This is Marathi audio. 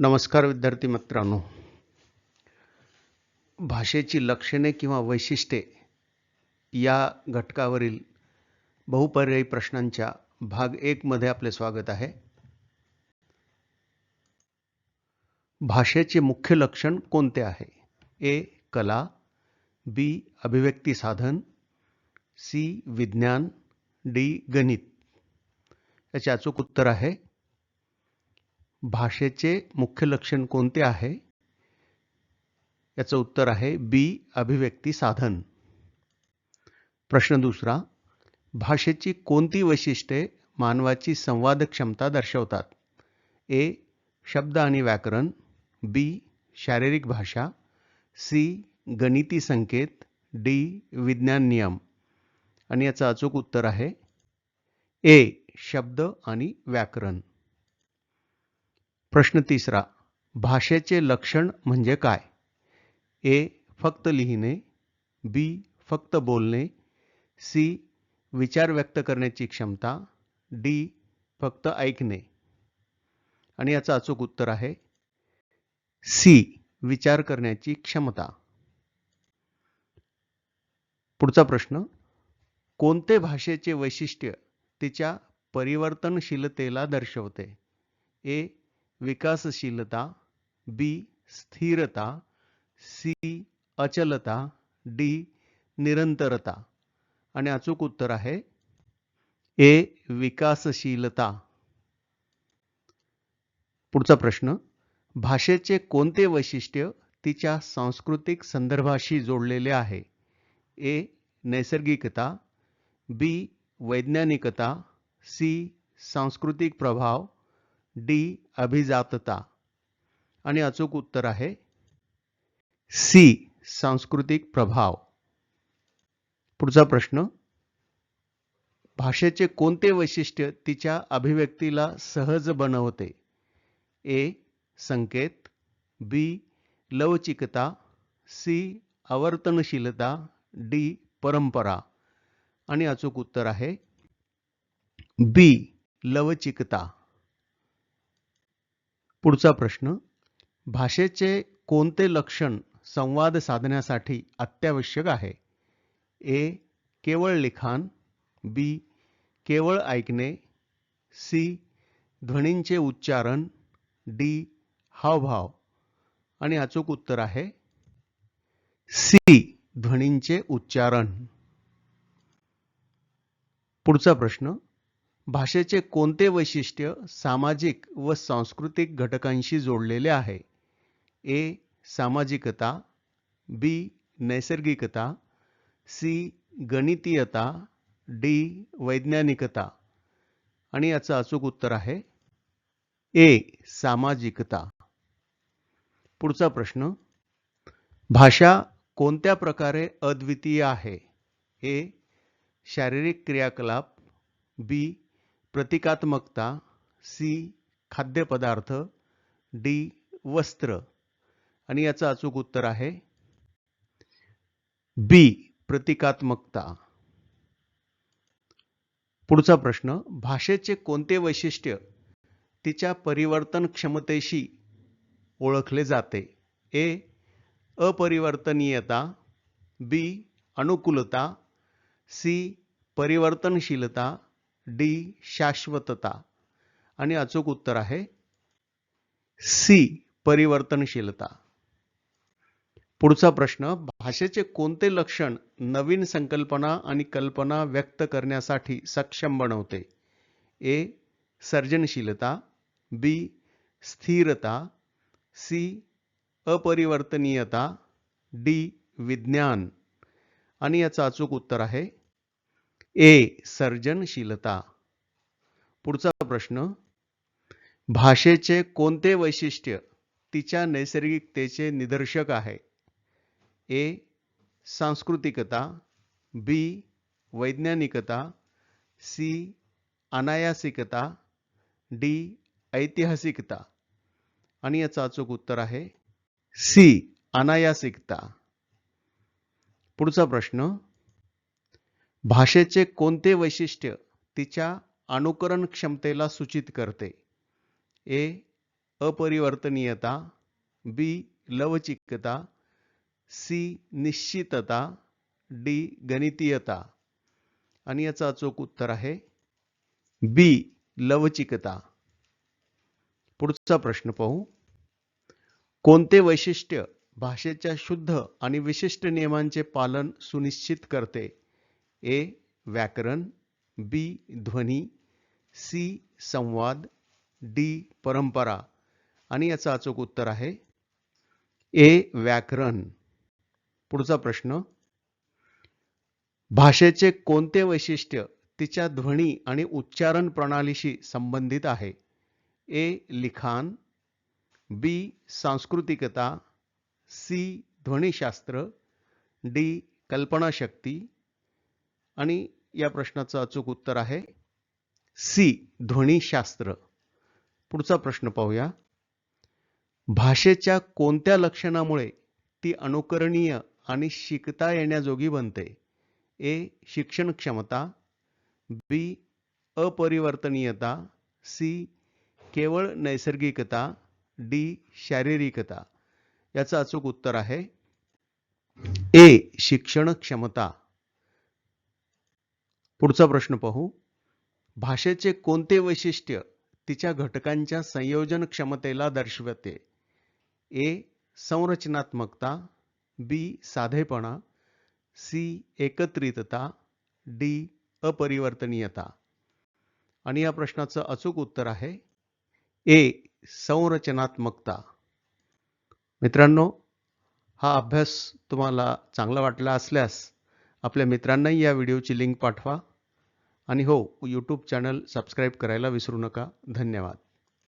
नमस्कार विद्यार्थी मित्रांनो. भाषेची लक्षणे किंवा वैशिष्ट्ये या घटकावरील बहुपर्यायी प्रश्नांच्या भाग एकमध्ये आपले स्वागत आहे. भाषेचे मुख्य लक्षण कोणते आहे? ए कला बी अभिव्यक्ती साधन सी विज्ञान डी गणित. याचे अचूक उत्तर आहे भाषेचे मुख्य लक्षण कोणते आहे? याचं उत्तर आहे बी अभिव्यक्ती साधन. प्रश्न दुसरा भाषेची कोणती वैशिष्ट्ये मानवाची संवाद क्षमता दर्शवतात? ए शब्द आणि व्याकरण. बी शारीरिक भाषा. सी गणिती संकेत. डी विज्ञान नियम. आणि याचं अचूक उत्तर आहे ए शब्द आणि व्याकरण. प्रश्न तिसरा भाषेचे लक्षण म्हणजे काय? ए फक्त लिहिणे बी फक्त बोलणे सी विचार व्यक्त करण्याची क्षमता डी फक्त ऐकणे. आणि याचं अचूक उत्तर आहे सी विचार करण्याची क्षमता. पुढचा प्रश्न कोणते भाषेचे वैशिष्ट्य तिच्या परिवर्तनशीलतेला दर्शवते? ए विकासशीलता बी स्थिरता सी अचलता डी निरंतरता. आणि अचूक उत्तर आहे ए विकासशीलता. पुढचा प्रश्न भाषेचे कोणते वैशिष्ट्य तिच्या सांस्कृतिक संदर्भाशी जोडलेले आहे? ए नैसर्गिकता बी वैज्ञानिकता सी सांस्कृतिक प्रभाव डी अभिजातता. आणि अचूक उत्तर आहे सी सांस्कृतिक प्रभाव. पुढचा प्रश्न भाषेचे कोणते वैशिष्ट्य तिच्या अभिव्यक्तीला सहज बनवते? ए संकेत बी लवचिकता सी आवर्तनशीलता डी परंपरा. आणि अचूक उत्तर आहे बी लवचिकता. पुढचा प्रश्न. भाषेचे कोणते लक्षण संवाद साधण्यासाठी अत्यावश्यक आहे? ए केवळ लिखाण बी केवळ ऐकणे सी ध्वनींचे उच्चारण डी हावभाव. आणि अचूक उत्तर आहे सी ध्वनींचे उच्चारण. पुढचा प्रश्न. भाषेचे कोणते वैशिष्ट्य सामाजिक व सांस्कृतिक घटकांशी जोडलेले आहे? ए सामाजिकता बी नैसर्गिकता सी गणितीयता डी वैज्ञानिकता. आणि याचं अचूक उत्तर आहे ए सामाजिकता. पुढचा प्रश्न भाषा कोणत्या प्रकारे अद्वितीय आहे? ए शारीरिक क्रियाकलाप बी प्रतिकात्मकता सी खाद्यपदार्थ डी वस्त्र. आणि याचं अचूक उत्तर आहे बी प्रतिकात्मकता. पुढचा प्रश्न भाषेचे कोणते वैशिष्ट्य तिच्या परिवर्तन क्षमतेशी ओळखले जाते? ए अपरिवर्तनीयता बी अनुकूलता सी परिवर्तनशीलता डी शाश्वतता. आणि अचूक उत्तर आहे सी परिवर्तनशीलता. पुढचा प्रश्न भाषेचे कोणते लक्षण नवीन संकल्पना आणि कल्पना व्यक्त करण्यासाठी सक्षम बनवते? ए सर्जनशीलता बी स्थिरता सी अपरिवर्तनीयता डी विज्ञान. आणि याचं अचूक उत्तर आहे ए सर्जनशीलता. पुढचा प्रश्न भाषेचे कोणते वैशिष्ट्य तिच्या नैसर्गिकतेचे निदर्शक आहे? ए सांस्कृतिकता बी वैज्ञानिकता सी अनायासिकता डी ऐतिहासिकता. आणि याचं अचूक उत्तर आहे सी अनायासिकता. पुढचा प्रश्न भाषेचे कोणते वैशिष्ट्य तिच्या अनुकरण क्षमतेला सूचित करते? ए. अपरिवर्तनीयता बी. लवचिकता सी. निश्चितता डी. गणितीयता. आणि याचं अचूक उत्तर आहे बी. लवचिकता. पुढचा प्रश्न पाहू. कोणते वैशिष्ट्य भाषेच्या शुद्ध आणि विशिष्ट नियमांचे पालन सुनिश्चित करते? ए व्याकरण बी ध्वनी सी संवाद डी परंपरा. आणि याचं अचूक उत्तर आहे ए व्याकरण. पुढचा प्रश्न भाषेचे कोणते वैशिष्ट्य तिच्या ध्वनी आणि उच्चारण प्रणालीशी संबंधित आहे? ए लिखाण बी सांस्कृतिकता सी ध्वनिशास्त्र डी कल्पनाशक्ती आणि या प्रश्नाचं अचूक उत्तर आहे सी ध्वनीशास्त्र. पुढचा प्रश्न पाहूया. भाषेच्या कोणत्या लक्षणामुळे ती अनुकरणीय आणि शिकता येण्याजोगी बनते? ए शिक्षण क्षमता बी अपरिवर्तनीयता सी केवळ नैसर्गिकता डी शारीरिकता. याचं अचूक उत्तर आहे ए शिक्षण क्षमता पुढचा प्रश्न पाहू. भाषेचे कोणते वैशिष्ट्य तिच्या घटकांच्या संयोजन क्षमतेला दर्शवते? ए संरचनात्मकता बी साधेपणा सी एकत्रितता डी अपरिवर्तनीयता. आणि या प्रश्नाचं अचूक उत्तर आहे ए संरचनात्मकता. मित्रांनो हा अभ्यास तुम्हाला चांगला वाटला असल्यास आपल्या मित्रांनाही या व्हिडिओची लिंक पाठवा. आणि हो यूट्यूब चॅनल सबस्क्राईब करायला विसरू नका. धन्यवाद.